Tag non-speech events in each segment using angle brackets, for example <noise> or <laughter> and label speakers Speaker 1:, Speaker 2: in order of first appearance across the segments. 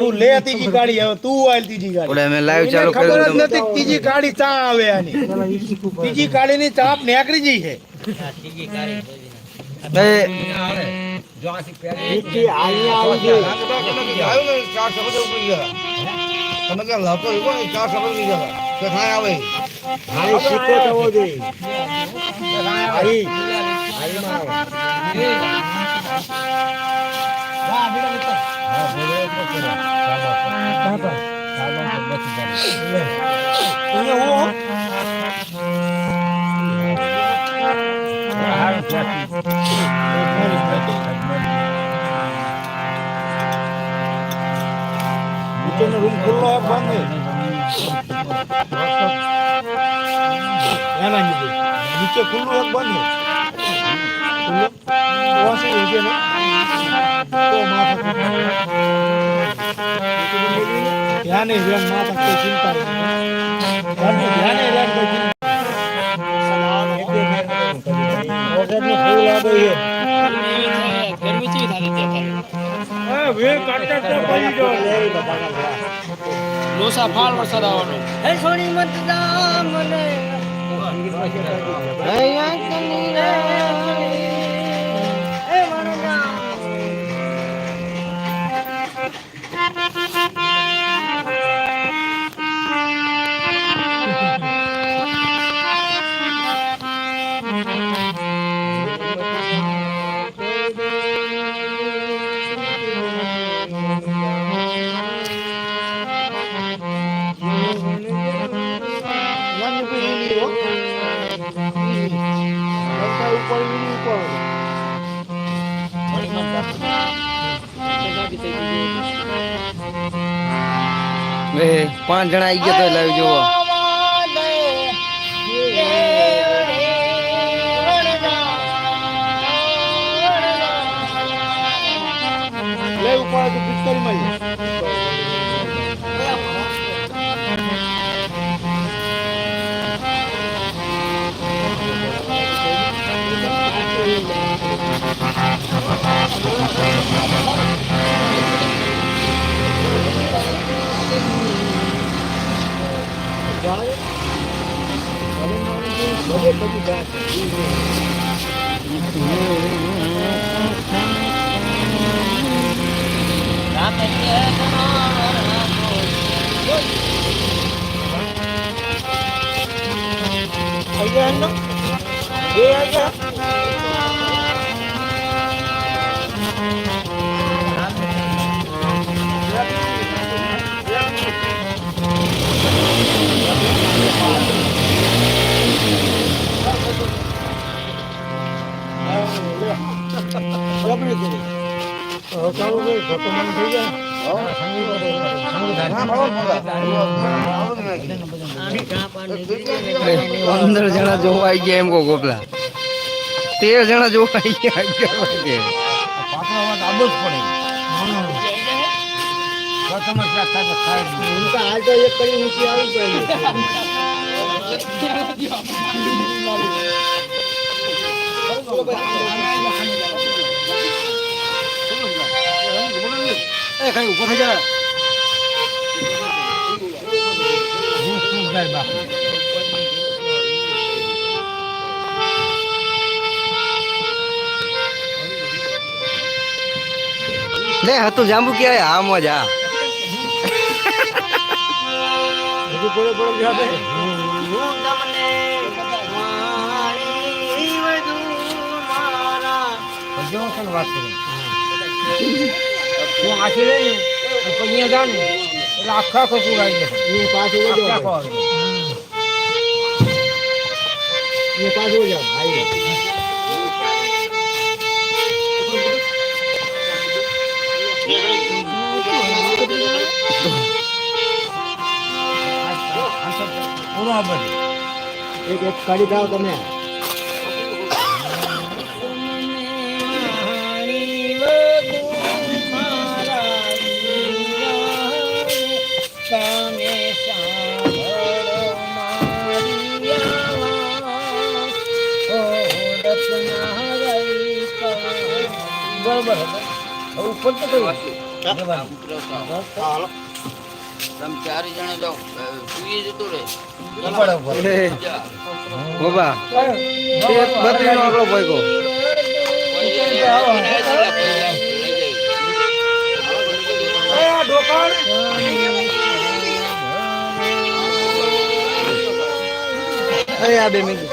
Speaker 1: તું લે ત્રીજી ગાડી હવે તું આલ ત્રીજી ગાડી.
Speaker 2: ઓલે અમે લાઈવ ચાલુ
Speaker 1: એને ખબર જ
Speaker 2: કર્યું
Speaker 1: નથી કે ત્રીજી ગાડી ચા આવે આની. ત્રીજી ગાડીની ચાપ નીકળી ગઈ છે
Speaker 3: તમે ક્યાં લાવતો હોય ને ચાર સમજ નહીં જતા કે ખાય આવે.
Speaker 1: હાઈ શીખો થવો જોઈએ હાઈ હાઈ હે
Speaker 4: સોની મત હે
Speaker 2: પાંચ જણા આવી ગયા તો લાવી જોવો
Speaker 1: આઈ ગયા એમનો? બે છે. હવે ચાલુ કરી, ઘટો મન થઈ જાય.
Speaker 2: પંદર જણા જોવા આવી ગયા એમ કો ગોપલા તેર જણા જોવા આવી ગયા.
Speaker 1: એમ એ કઈ ઉપર થઈ જા.
Speaker 2: લે હતું જાંબુ જ આ
Speaker 1: હજુ પડે પડે ગયા
Speaker 4: હું તમને મારી વધુ મારા
Speaker 5: હું આથી લઈ અહીંયા જાઉં ને એટલે આખો આખો પૂર આવી જશે
Speaker 1: હું પાછું
Speaker 5: આખો
Speaker 1: આખો
Speaker 5: આવે
Speaker 1: પાછું વળ્યો. આવી એક એક કાઢી દાવ તમે
Speaker 5: બરોબર ઉપર તો કઈ
Speaker 6: હાલો.
Speaker 1: તમે ચાર જણા જાઓ. સુઈ જતું. બત્રી નો અરે આ બે મિનિટ.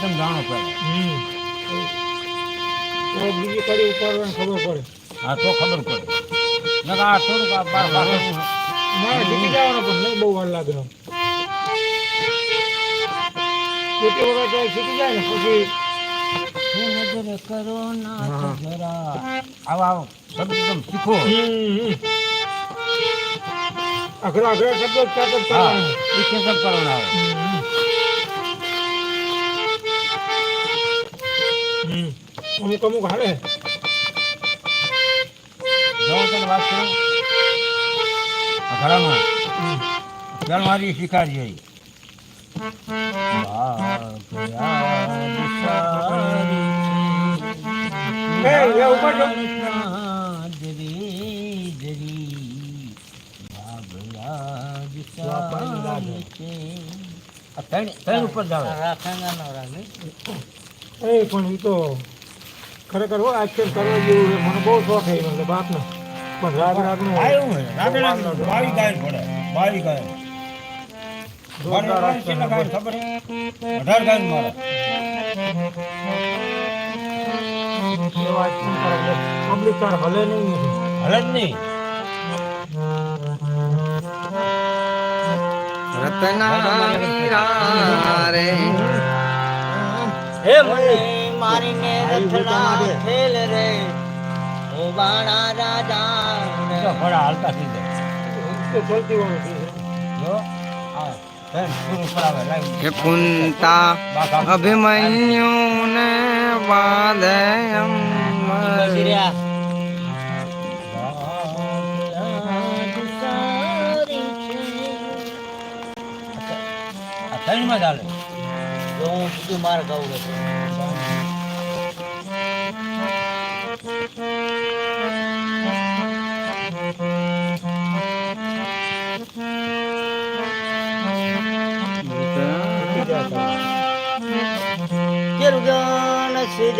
Speaker 2: તમે જાણો
Speaker 5: પડે તો બીજી કડી ઉપાડવાની ખબર પડે.
Speaker 2: હા તો ખબર પડે. નકર આ થોડુંક આ બાર બાર
Speaker 5: ના શીખી જવાનો પણ નહીં બહુ વાર લાગે કેટલી વખત શીખી જાય ને પછી?
Speaker 4: નજર કરો ના જરા
Speaker 2: શબ્દ તમે શીખો.
Speaker 5: અઘરા અઘરા શબ્દો કરવાના.
Speaker 2: આવે
Speaker 5: અમુક અમુક
Speaker 2: આ ઘરામાં મારી શિકારી
Speaker 5: એ, એ ઉપર જો.
Speaker 2: ત્રણ ઉપર જાવે.
Speaker 5: એ પણ એ તો ખરેખર હોય આશ્ચર્ય કરવા જેવું છે? મને બહુ શોખ એનો એટલે બાપનો. પણ રાગ રાગનો
Speaker 2: આવ્યું હોય. રાગડા બાવી ગાય પડે. બાવી ગાય. ખબર? અઢાર મારે.
Speaker 5: તાર હલે નહીં
Speaker 2: હલે જ નહીં.
Speaker 1: રતના રે
Speaker 4: હે મને મારીને રથડા ખેલ રે. ઓ બાણા રાજા
Speaker 2: તો ઘોડા હાલતા થઈ જાય.
Speaker 5: તો ચલતી વાળું છે
Speaker 2: જો
Speaker 1: હે કુંતા
Speaker 2: બાકા
Speaker 1: અભિમન્યુ ને બાંધે
Speaker 2: ત્રણમાં જ હાલે.
Speaker 4: હું સીધું માર ગાઉં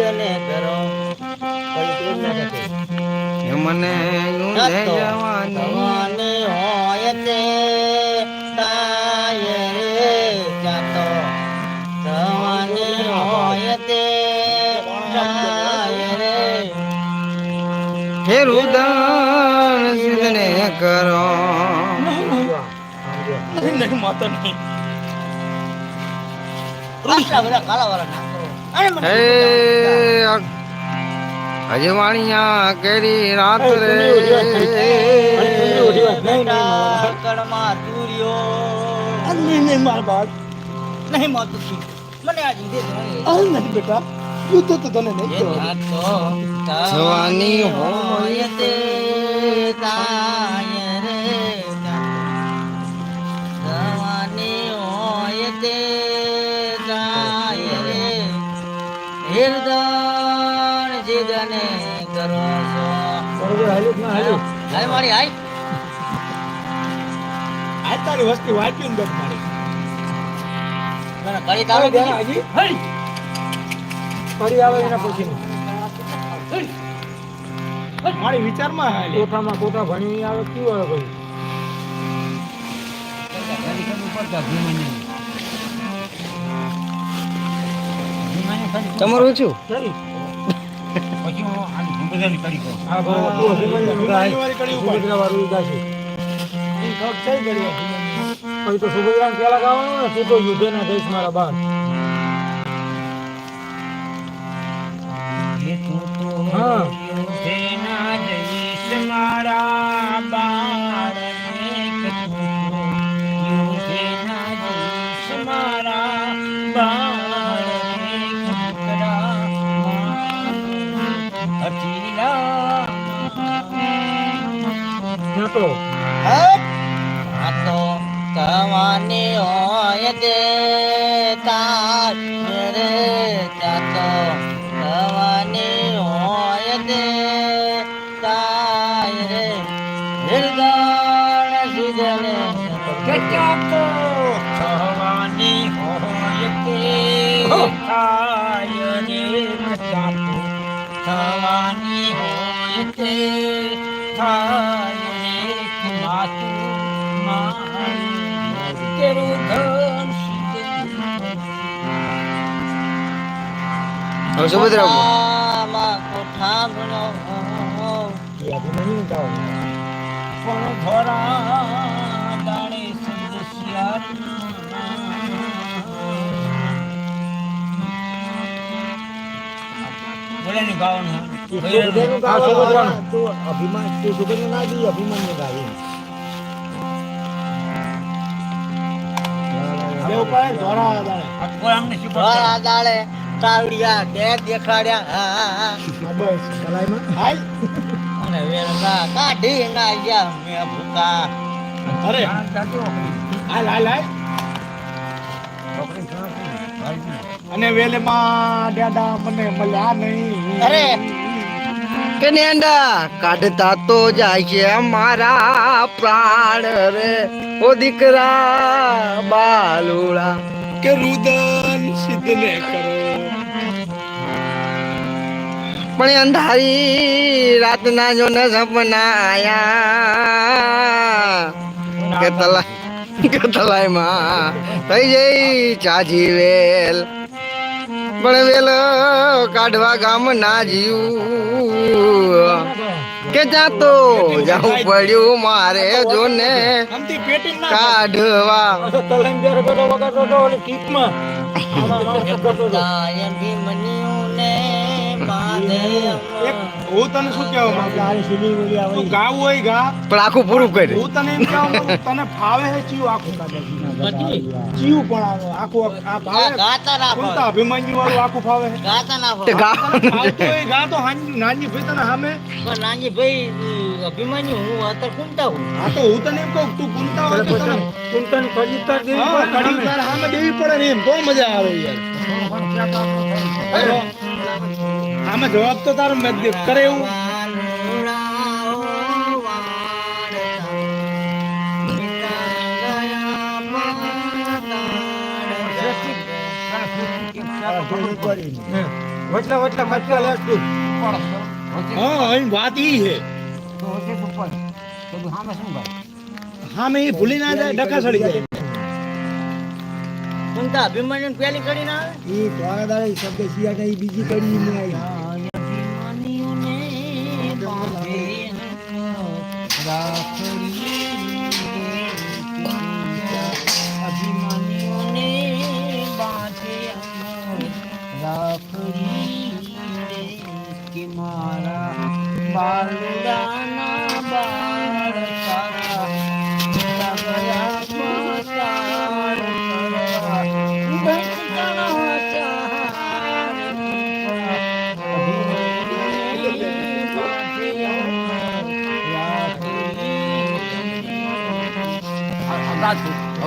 Speaker 4: સિદ્ધને કરો.
Speaker 1: મને જવાની.
Speaker 4: હોય તે તાય રે જાતો. ભવાની હોય તે તાય રે.
Speaker 1: હે રુદન સિદ્ધને કરો.
Speaker 4: આટલા બધા કાલાવાળા ના કરો અરે મને
Speaker 1: અજવાણિયા કેરી રાત રે
Speaker 4: કણમાં તુર્યો નહીં નહીં માર બાપ. નહીં માતુજી મને આ જીદે નહીં બેટા. યુદ્ધ તો તને નહીં
Speaker 1: જવાની
Speaker 4: હોય તે. મારી હાય.
Speaker 5: આ તારી વસ્તી વાંચ્યું ને મારી.
Speaker 4: મને તારો
Speaker 5: હજી? ફરી આવે એના પછી. મારી વિચારમાં હાલે. કોઠામાં કોઠા ભણી આવે કેવું આવે ભાઈ?
Speaker 2: તમારું શું?
Speaker 5: પછી હું બધાની કરી.
Speaker 1: સુભદ્રાવાળું ગાશે. એ ખબર છે ઘડી અભિમન્યુ. પછી તો સુભદ્રાને પેલા ગાવાનું ને તું યુદ્ધના જઈશ મારા બાપ ત્યાં તો
Speaker 5: સંદેશિયા બોલે ને.
Speaker 1: તું અભિમાન- તું ના દી, અભિમન્યુ ગાય
Speaker 4: તાવડિયા કે દેખાડ્યા. હા, હા, હા.
Speaker 1: બસ કલાઈમાં. હાય.
Speaker 4: અને વેલના કાઢી ના ગયા મેં ભૂકા.
Speaker 1: અરે. હાલ હાલ હાલ. અને વેલેમાં દાદા મને મળ્યા નહીં.
Speaker 4: અરે.
Speaker 2: કે કાઢતા તો જાય છે મારા પ્રાણ રે. ઓ દીકરા બાલુડા.
Speaker 1: કે રુદન સિદ્ધ ને કરો.
Speaker 2: પણ અંધારી રાતના જો ને સપના આયા કે તલાઈ કે તલાઈમાં થઈ જઈ ચાજી વેલ. પણ વેલ કાઢવા ગામ ના જીવ. કે જાતો જાવું પડ્યું મારે જોને
Speaker 1: ને
Speaker 2: કાઢવા
Speaker 1: એક હું તને શું કહેવા માંગુ? તું ગાવું હોય ગા.
Speaker 2: પણ આખું પૂરું કરી
Speaker 1: હું તને એમ કહેવા માંગુ તને ફાવે છે ચીવ આખું ચિયું પણ આનું આખું આ ભાવે?
Speaker 4: ગાતા ના ફાવે.
Speaker 1: અભિમન્યુ વાળું આખું ફાવે છે
Speaker 4: ગાતા ના ફાવે.
Speaker 2: ગા
Speaker 1: ફાવતું હોય ગા તો નાની ભાઈ તને સામે
Speaker 4: પણ નાની ભાઈ અભિમાન્યુ હું અત્યારે કુંતા હું.
Speaker 1: આ તો હું તને એમ કહું તું કુંતા હોય તો તને હા, કડી તારે સામે દેવી પડે ને એમ. તો મજા આવે યાર. આમે જવાબ તો તારો કરે એવું
Speaker 5: વટલા વટલા મટલા લે તું
Speaker 1: હા, અહીં વાત ઈ છે.
Speaker 5: તો તો ભાઈ
Speaker 1: સામે ઈ ભૂલી ના જાય ડકા સડી જાય.
Speaker 4: કુંતા અભિમાન્યુ પેલી કડી ના આવે
Speaker 1: ઈ દ્વારા દાડે શબ્દ સિયા ઈ બીજી કડી ને આવી
Speaker 4: અભિમાન્યુને બાંધે અભિમાન્યુને બાંધે રાખડી રે કે મારા બાલુડાના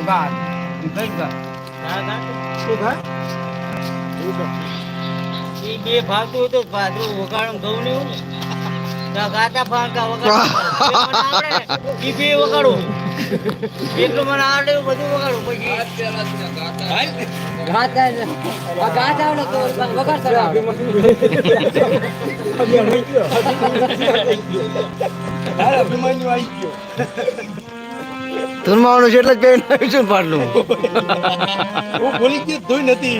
Speaker 5: અગાતું We thank God.
Speaker 1: શું
Speaker 4: એ બે ભાગતું હોય તો ભાદરું વગાડો ઘઉં ને એવું ને. ગાતા ફાંકા વગાડો. એ બે વગાડું. એટલું મને આવડે બધું વગાડું. પછી
Speaker 5: ગાતા ગાતા આવડે તો વગાડતા
Speaker 1: અભિમાન્યુ આવી ગયો.
Speaker 2: ધૂનમાં છે એટલે જ પહેરીને આવ્યું છું ને પાટલું.
Speaker 1: હું ભૂલી ગયું ધોઈ નથી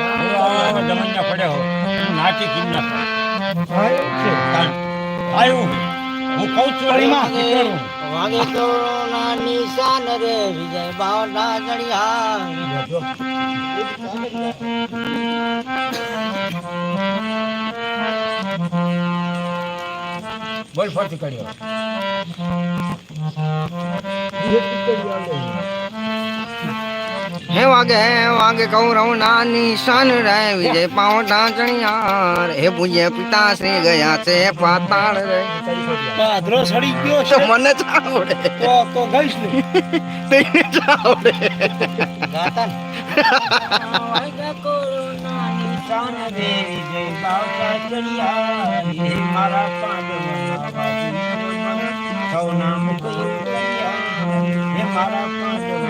Speaker 1: જમણ્યા પડ્યા હો હું કિમ ના આવ્યું હું કહું છું હરીમાં કીકરું.
Speaker 4: વાગે કરોના નિશાન રે વિજય બાવડા જણિયા
Speaker 1: બોલ ફરતી કર્યો
Speaker 2: હે વાગે હે વાગે કૌરવ ના નિશાન રે વિજય પાવટા ચણિયાર હે પૂજ્ય પિતા શ્રી ગયા છે પાતાળ રે.
Speaker 3: પાદરો સડી ગયો
Speaker 2: છે. મને જ આવડે.
Speaker 3: તો તો ગઈશ ને.
Speaker 2: તેને જ આવડે.
Speaker 4: ગાતા ને.
Speaker 1: વાગે કોરોના નિશાન રે વિજય બાવડા ચડિયા હે મારા મુખ મારા પાંડવોના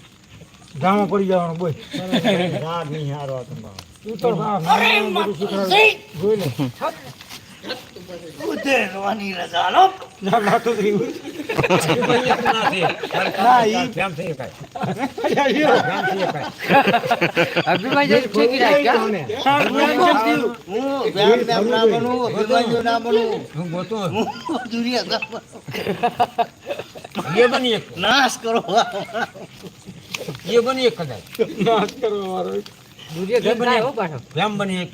Speaker 1: ગામમાં પડી જવાનો બોલ. રાગ નહીં હારો તું તો નાનું બધું શીખવાડો. જોઈ લે. ના, ના, તો થઈ ના, ઈ ધ્યાન થઈ શકાય. ધ્યાન થઈ શકાય.
Speaker 4: હું? વ્યામ વ્યામ ના બનવું અભિમન્યુ ના બનવું
Speaker 1: હું ગોતું.
Speaker 4: હું દુર્યોધન
Speaker 1: એ બની
Speaker 4: નાશ કરો.
Speaker 1: એ બની એક. કદાચ નાશ બની એક.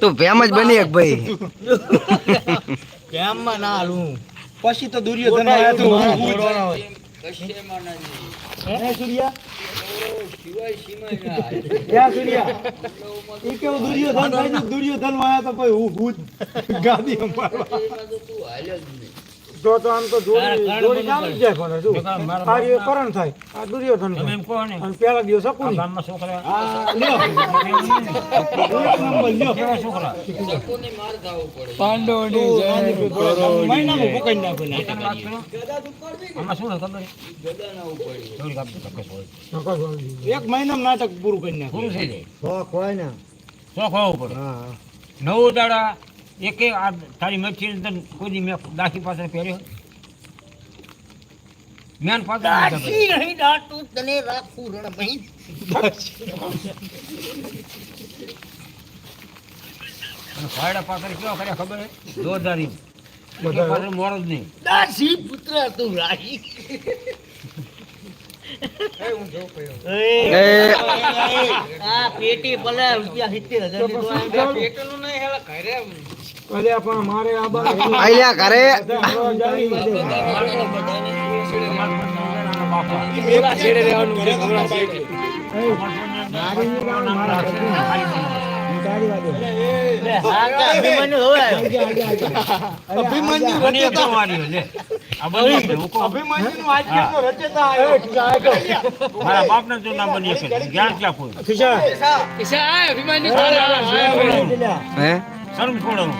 Speaker 2: તું ભેમ જ બની એક ભાઈ.
Speaker 4: વ્યામમાં ના હાલું
Speaker 3: પછી તો દુર્યોધન દુર્યોધન દુર્યોધનમાં આયા તો હું ભૂત ગાદી અંબાડવા.
Speaker 1: તો તો આમ તો જોડી જોડી નામ જ જાય પણ શું આ જે કરણ થાય. આ દુર્યોધન તમે એમ કહો ને. અને પેલા દિવસ શકું ગામમાં છોકરા.
Speaker 3: આ લ્યો. એક નંબર લ્યો.
Speaker 1: છોકરા.
Speaker 3: મહિનામાં પકડી નાખો ને.
Speaker 1: આમાં શું ખબર? હોય
Speaker 3: એક મહિનામાં નાટક પૂરું કરી નાખો.
Speaker 1: પૂરું થઈ જાય શોખ હોવું પડે. નવ દાડા એક આ તારી મચ્છી ને કોઈ મેં દાખી પાસે પહેર્યો. મેન પાત્ર
Speaker 4: દાસી નહીં દાટું તને રાખું રણમહી
Speaker 1: ભાડા પાત્ર કેવા કર્યા ખબર હે? જોરદારી મોડો જ નહીં.
Speaker 4: દાસી પુત્ર તું રાહી. આ પેટી ભલે રૂપિયા સિત્તેર હજાર પેટનું નહીં ઘરે
Speaker 1: અરે પણ મારે આ <laughs>
Speaker 4: અભિમન્યુ
Speaker 3: અભિમન્યુ
Speaker 1: બની
Speaker 3: રચેતા આવ્યો.
Speaker 1: મારા બાપને તો ના બની શકે જ્ઞાન ક્યાં કોઈ?
Speaker 2: હે?
Speaker 1: શરમ છોડવાનું.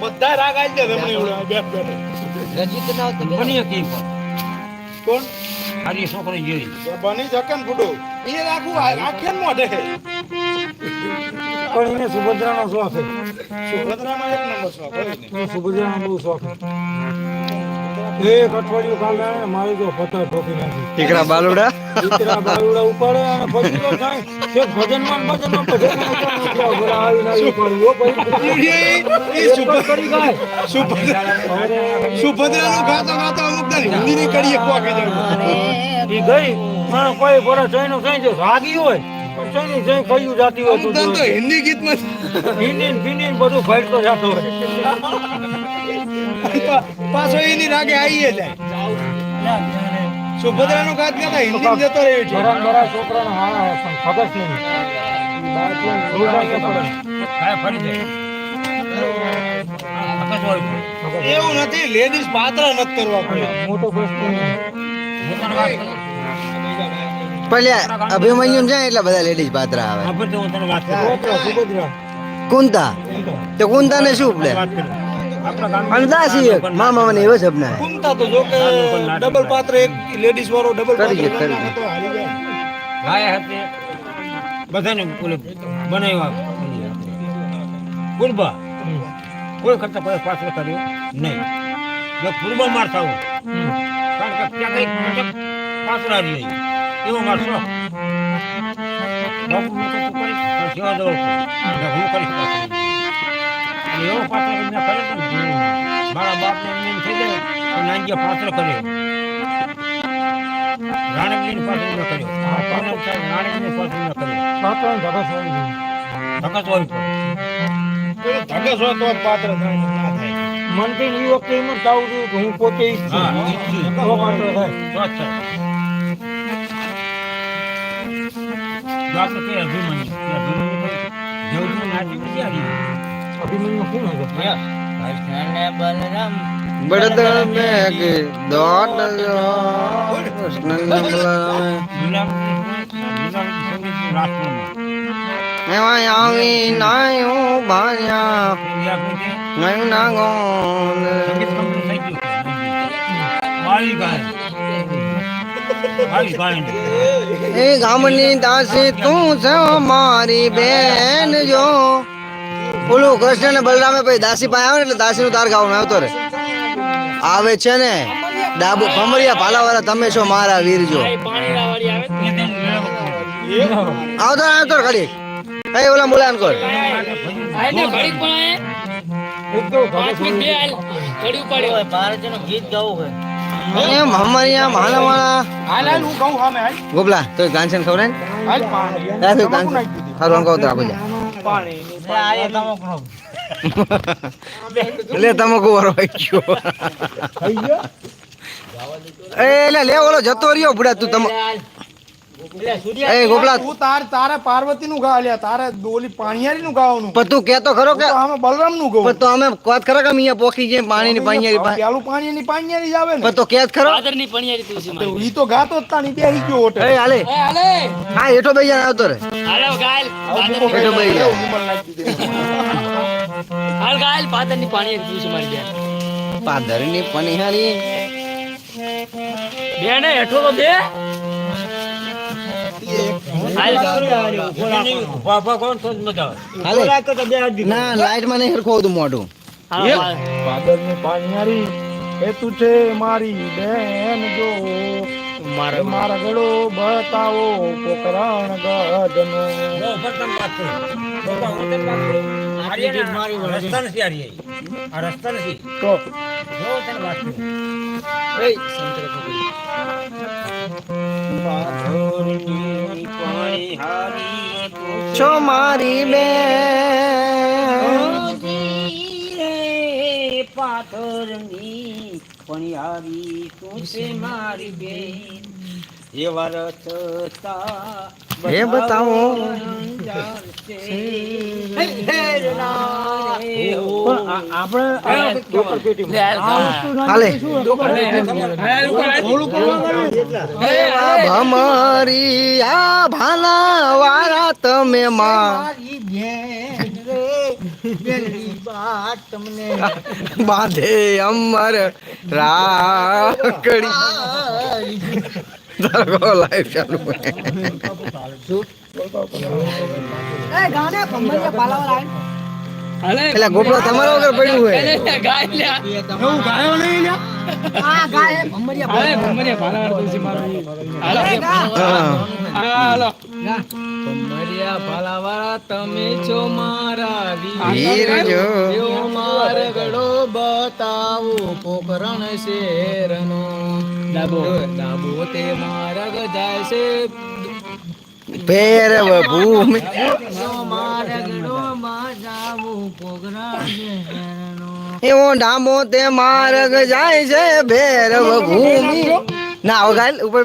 Speaker 3: બધા રાગ આઈ ગયા રમણી ઉડા, બેઠ બેઠ.
Speaker 1: બની એક ઈ પણ.
Speaker 3: કોણ?
Speaker 1: ખાલી છોકરી જેવી
Speaker 3: બની શકે ને બુડો. ઈ રાખું આ- આંખે ન મોઢે.
Speaker 1: પણ એને સુભદ્રાનો શોખ છે
Speaker 3: સુભદ્રાનો એક નંબર શોખ ને.
Speaker 1: સુભદ્રાનો બહુ શોખ છે એક અઠવાડિયું કાલ રહે મારી તો પથ્થર ઠોકી નાખી
Speaker 2: દીકરા બાલુડા
Speaker 1: દીકરા બાલુડા ઉપાડે અને પછી તો થાય છેક ભજનમાં ને ભજનમાં ભજનમાં આવી ઉપાડ્યું. હો ભાઈ. કરી ગાય.
Speaker 3: સુભદ્રા-
Speaker 1: હવે
Speaker 3: સુભદ્રાનું ગાતા ગાતા અમુક દાન હિન્દીની કડીએ કોકે.
Speaker 5: ઈ ગઈ મારો કોઈ બોરા જોઈનો કઈ જો ભાગી હોય પણ જોઈની કયું જાતી હોય તો
Speaker 3: તો હિન્દી ગીતમાં
Speaker 5: હિન્દી ને બધું ફાડતો જાતો હોય.
Speaker 3: પાછો એની રાગે આવીએ જાય. સુભદ્રાનો ગાત ગાતા હિન્દી જતો રહ્યો છે.
Speaker 5: છોકરાનો હારા ખબર.
Speaker 3: એવું નથી લેડીઝ પાત્ર નથી કરવા
Speaker 5: મોટો પ્રશ્ન
Speaker 2: પણ અભિમન્યુ છે એટલા બધા લેડીઝ પાત્ર આવે. કુંતા તો કુંતા. ને શું પડે દાસી એક મામા મને એવો સપના હે.
Speaker 3: તો જો કે ડબલ પાત્ર એક લેડીઝ વાળો ડબલ
Speaker 2: કરી છે,
Speaker 3: પાત્ર
Speaker 2: કરી છે.
Speaker 3: તો હાલી જાય.
Speaker 1: ગાય હતી બધાને ઓલે બનાવ્યા કુરબા કોઈ કરતા કોઈ પાછળ કર્યો નહીં. જો કુરબા માર થવું કારણ કે ત્યાં કંઈક મતલબ પાછળ રહી એવો મારશો બાપુ હું તો તું કરીશ સેવા દઉં એટલે હું કરીશ. અને એવો એમને કરે મારા બાપને એમને એમ થઈ જાય તો નાનજીએ કર્યો. રાણકજીની એમને કર્યો. રાણકજીની એમને કર્યો.
Speaker 3: હોય તો. પાત્ર થાય ના થાય.
Speaker 5: મનથી ઈ એમ જ થવું જોઈએ કે હું પોતે પાત્ર થાય.
Speaker 1: અભિમન્યુ, કે અભિમન્યુ નાતી નથી આવી.
Speaker 5: અભિમન્યુ શું હશે?
Speaker 4: કૃષ્ણ ને બલરામ
Speaker 2: બળદ મેઘ દોડ જો કૃષ્ણ ને બલરામે. એમાં આવી નાયું
Speaker 1: આકૃતિ
Speaker 2: નાયું ના
Speaker 1: સંગીત કંપની થઈ ગયું. બાળી ગાય.
Speaker 2: એ ગામની દાસી તું છે મારી બેન જો. ઓલું કૃષ્ણ ને બલરામે પછી દાસી પાસે આવે ને એટલે દાસી નું તાર ગાવાનું આવતો રે આવે છે ને ડાબુ ખમરિયા ભાલાવાળા તમે છો મારા વીર જો. આવતો આવતો ઘડી એ ઓલા બોલાન કોર.
Speaker 4: ગીત ગાવું છે.
Speaker 2: એમ હમરિયા ભાલાવાળા
Speaker 3: હાલ હાલ હું કહું સામે હાલ.
Speaker 2: ગોપલા તો કાંચન ખબર
Speaker 3: હાલ પાણી.
Speaker 2: હે તો કાંચન હારું કહું તો આપી
Speaker 3: પાણી
Speaker 4: આ એક
Speaker 2: લે તમાકુ વાળો આવી ગયો.
Speaker 5: ગયો?
Speaker 2: એ લે લે ઓલો જતો રહ્યો બુડા તું તમ
Speaker 3: તું પાર્વતી નું ગા લ્યા તારે ઓલી પાણીયારી નું ગાવાનું.
Speaker 2: પણ તું કેતો ખરો કે બલરામનું તો અમે વાત ખરા કે અહીંયા પોખી જાય પાણીની પાણીયારી પા-
Speaker 3: પેલું પાણી ની પાણીયારી જ આવે ને.
Speaker 2: તો કેત ખરો?
Speaker 3: ઈ તો ગાતો જ તાની બેહી ગયો હોટે
Speaker 2: એ હાલે. હા હેઠો બેહી જા
Speaker 1: ના
Speaker 2: લાઈટમાં નહીં હરખો હતું મોઢું.
Speaker 3: પાદરની પાણી એ તું છે મારી બેન જો. મારે મારા ગળો બતાવો પોકરણ ગઢનો
Speaker 1: બહુ ભરતમ વાત કરો. બહુ ભરતમ વાત કરો. આ રહ્યા ને, રસ્તા નથી આ રહ્યા. આ રસ્તા નથી.
Speaker 3: તો
Speaker 1: જો તને વાત કરું. પાથરની પાણીહારી
Speaker 2: છો મારી બેન
Speaker 1: રે પણ આવી તું છે મારી બેન એવા રચતા
Speaker 2: હે બતાવો. ભમરી આ ભાલા વાળા તમે માં. બાંધે અમર રાખડી. તારો લાઈફ ચાલુ હે. એટલે ગોપડો તમારો વગર પડ્યું હોય.
Speaker 3: એવું ગાયો નહીં લ્યા?
Speaker 2: હા.
Speaker 3: તમે છો મારા
Speaker 2: વીર. જો.
Speaker 3: મારગડો બતાવો પોકરણ શેરનો.
Speaker 7: ડાબો ડાબો તે માર્ગ જાય છે.
Speaker 4: ભેરવ ભૂમિ એવો ડામો તે માર્ગ જાય છે ભેરવ ભૂમિ. ના ગાય ઉપર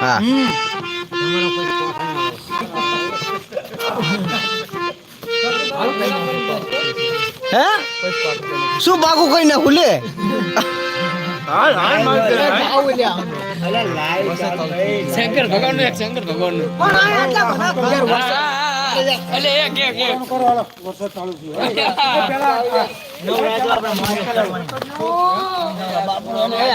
Speaker 4: હા. હે? શું બાકું કઈ ના ભૂલે?
Speaker 7: શંકર ભગવાન શંકર ભગવાન એટલે એક એક એક. <laughs>
Speaker 3: નવરાત્ર આપણે મારે કરવાની.